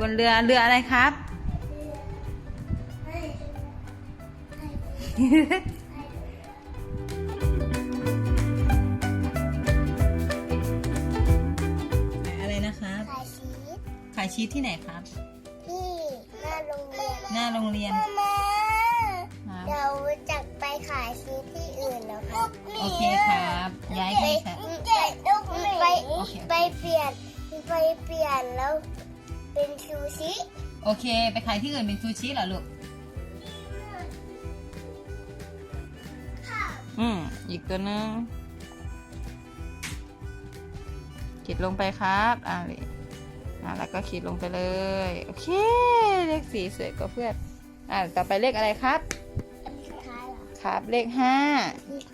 บนเรือเรืออะไรครับ อะไรนะครับ ขายชีสขายชีสที่ไหนครับ ที่หน้าโรงเรียนหน้าโรงเรียนมามาครับเราจะไปขายชีสที่อื่นแล้วครับโอเคครับ ย้ายไปครับไปโอเคไปเปลี่ยนไปเปลี่ยนแล้ว เป็นซูชิโอเค ไปขายที่อื่นเป็นซูชิเหรอลูกอืม อีกตัวหนึงขีดลงไปครับอ่าเลยอ่าแล้วก็ขีดลงไปเลย โอเค เลขสี่สวยกว่าเพื่อน อ่า ต่อไปเลขอะไรครับสุดท้ายเหรอครับ เลขห้าที่ห้า